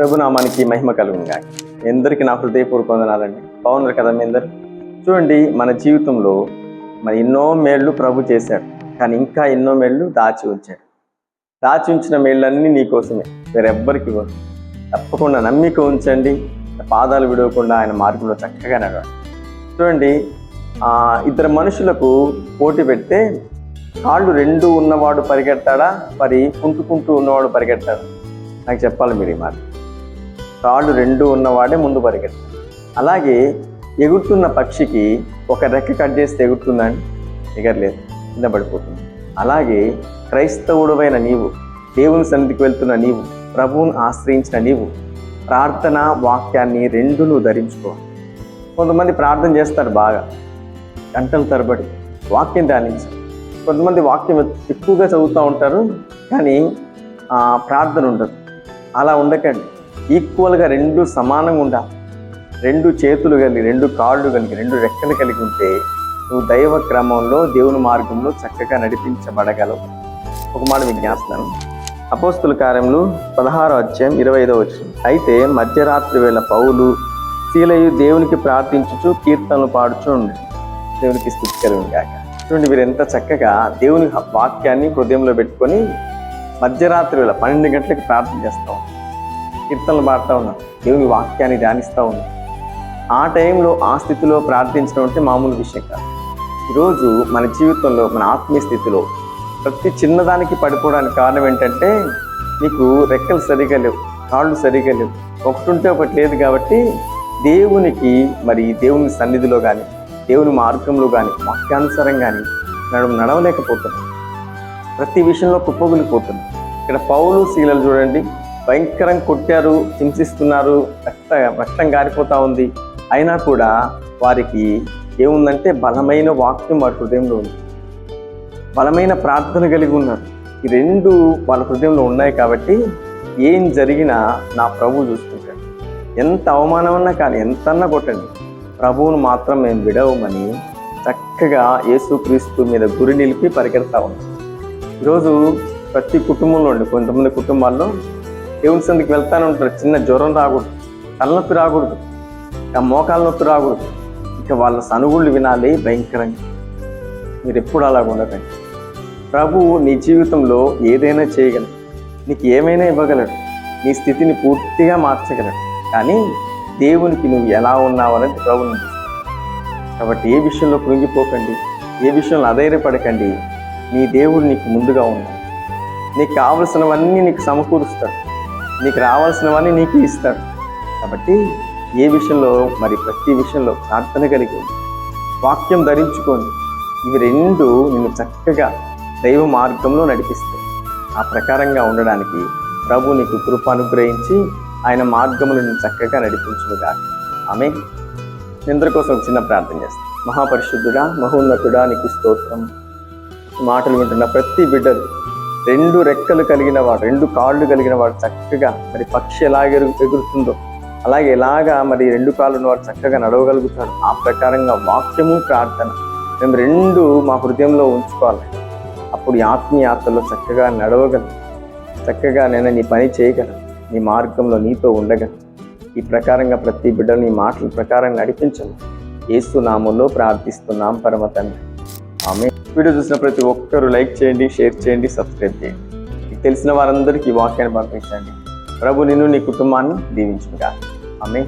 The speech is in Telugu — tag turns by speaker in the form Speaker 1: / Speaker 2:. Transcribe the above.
Speaker 1: ప్రభునామానికి మహిమ కలుగునుగా ఎందరికి నా హృదయపూర్వక వందనాలండి. బాగున్నారు కదా మీ అందరు? చూడండి మన జీవితంలో మరి ఎన్నో మేళ్ళు ప్రభు చేశాడు. కానీ ఇంకా ఎన్నో మేళ్ళు దాచి ఉంచాడు. దాచి ఉంచిన మేళ్ళన్నీ నీకోసమే వేరెవ్వరికి ఇవ్వరు. తప్పకుండా నమ్మిక ఉంచండి. పాదాలు విడవకుండా ఆయన మార్గంలో చక్కగా నడవండి చూడండి ఇద్దరు మనుషులకు పోటీ పెడితే కాళ్ళు రెండు ఉన్నవాడు పరిగెడతాడా? మరి కుంటుకుంటూ ఉన్నవాడు పరిగెడతాడా? నాకు చెప్పాలి మీరు ఈ మాట. కాళ్ళు రెండు ఉన్నవాడే ముందు పరిగెడతాడు అలాగే ఎగురుతున్న పక్షికి ఒక రెక్క కట్ చేస్తే ఎగురుతుందండి ఎగరలేదు. కింద పడిపోతుంది. అలాగే క్రైస్తవుడవైన నీవు దేవుని సన్నిధికి వెళ్తున్న నీవు ప్రభువును ఆశ్రయించిన నీవు ప్రార్థన వాక్యాన్ని రెండు నువ్వు ధరించుకో. కొంతమంది ప్రార్థన చేస్తారు బాగా. గంటల తరబడి వాక్యం ధ్యానించారు. కొంతమంది వాక్యం ఎక్కువగా చదువుతూ ఉంటారు కానీ ప్రార్థన ఉండదు. అలా ఉండకండి. ఈక్వల్గా రెండు సమానంగా ఉండాలి. రెండు చేతులు కలిగి రెండు కాళ్ళు కలిగి రెండు రెక్కలు కలిగి ఉంటే నువ్వు దైవ క్రమంలో దేవుని మార్గంలో చక్కగా నడిపించబడగలవు. ఒక మాట విజ్ఞాస్తున్నాను అపోస్తుల కార్యములు పదహారో అధ్యాయం ఇరవై ఐదో వచ్చిన అయితే మధ్యరాత్రి వేళ పౌలు శీలయు దేవునికి ప్రార్థించుచు కీర్తనలు పాడుచు ఉండి. దేవునికి స్థుతి కలుగును కాక చూడండి వీరు ఎంత చక్కగా దేవుని వాక్యాన్ని హృదయంలో పెట్టుకొని మధ్యరాత్రి వేళ పన్నెండు గంటలకు ప్రార్థన చేస్తూ కీర్తనలు పాడుతూ ఉన్నారు దేవుని వాక్యాన్ని ధ్యానిస్తూ ఉన్నారు ఆ టైంలో ఆ స్థితిలో ప్రార్థించడం అంటే మామూలు విషయం కాదు. ఈరోజు మన జీవితంలో మన ఆత్మీయ స్థితిలో ప్రతి చిన్నదానికి పడిపోవడానికి కారణం ఏంటంటే నీకు రెక్కలు సరిగా లేవు కాళ్ళు సరిగా లేవు. ఒకటి ఉంటే ఒకటి లేదు కాబట్టి దేవునికి మరి దేవుని సన్నిధిలో కానీ దేవుని మార్గంలో కానీ వాక్యానుసారం కానీ నడుము నడవలేకపోతున్నాం. ప్రతి విషయంలో కుప్పగులిపోతున్నాం ఇక్కడ పౌలు శీలలు చూడండి. భయంకరంగా కొట్టారు హింసిస్తున్నారు రక్త రక్తం గారిపోతూ ఉంది. అయినా కూడా వారికి ఏముందంటే బలమైన వాక్యం వారి హృదయంలో ఉంది. బలమైన ప్రార్థన కలిగి ఉన్నారు. ఈ రెండు వాళ్ళ హృదయంలో ఉన్నాయి కాబట్టి ఏం జరిగినా నా ప్రభు చూసుకుంటాడు. ఎంత అవమానమన్నా కానీ ఎంతన్నా కొట్టండి. ప్రభువును మాత్రం మేము విడవమని చక్కగా యేసుక్రీస్తు మీద గురి నిలిపి పరిగెడతా ఉన్నాం. ఈరోజు ప్రతి కుటుంబంలో ఉండి కొంతమంది కుటుంబాల్లో దేవుని సందికి వెళ్తానే ఉంటారు. చిన్న జ్వరం రాకూడదు తలనొప్పి రాకూడదు ఇంకా మోకాల నొప్పి రాకూడదు. ఇక వాళ్ళ సనుగుళ్ళు వినాలి భయంకరంగా. మీరు ఎప్పుడు అలాగ ఉండకండి. ప్రభువు నీ జీవితంలో ఏదైనా చేయగలడు. నీకు ఏమైనా ఇవ్వగలడు. నీ స్థితిని పూర్తిగా మార్చగలడు. కానీ దేవునికి నువ్వు ఎలా ఉన్నావు అనేది ప్రభుని కాబట్టి ఏ విషయంలో కృంగిపోకండి ఏ విషయంలో అధైర్యపడకండి. నీ దేవుడు నీకు ముందుగా ఉన్నాడు. నీకు కావలసినవన్నీ నీకు సమకూరుస్తాడు. నీకు రావాల్సినవన్నీ నీకు ఇస్తాడు కాబట్టి ఏ విషయంలో మరి ప్రతి విషయంలో ప్రార్థన కలిగి వాక్యం ధరించుకోండి. ఇవి రెండు నిన్ను చక్కగా దైవ మార్గంలో నడిపిస్తాయి. ఆ ప్రకారంగా ఉండడానికి ప్రభు నీకు కృప అనుగ్రహించి ఆయన మార్గములు నిన్ను చక్కగా నడిపించుగా ఆమె. నిద్ర కోసం ఒక చిన్న ప్రార్థన చేస్తాను మహాపరిశుద్ధుడా మహోన్నతుడా నీకు స్తోత్రం. మాటలు వింటున్న ప్రతి బిడ్డలు రెండు రెక్కలు కలిగిన వాడు రెండు కాళ్ళు కలిగిన వాడు చక్కగా మరి పక్షి ఎలాగ ఎగురుతుందో అలాగే ఎలాగా మరి రెండు కాళ్ళు ఉన్నవాడు చక్కగా నడవగలుగుతాడు. ఆ ప్రకారంగా వాక్యము ప్రార్థన. మేము రెండు మా హృదయంలో ఉంచుకోవాలి. అప్పుడు ఆత్మీయాత్రలో చక్కగా నడవగలం. చక్కగా నేను నీ పని చేయగలను నీ మార్గంలో నీతో ఉండగలను ఈ ప్రకారంగా ప్రతి బిడ్డలు నీ మాటల ప్రకారం నడిపించను. ఏసు నామంలో ప్రార్థిస్తున్నాం పరమ తండ్రి వీడియో చూసిన ప్రతి ఒక్కరూ లైక్ చేయండి షేర్ చేయండి సబ్స్క్రైబ్ చేయండి. మీకు తెలిసిన వారందరికీ వాక్యాన్ని పంపించండి. ప్రభు నిన్ను నీ కుటుంబాన్ని దీవించుగా ఆమె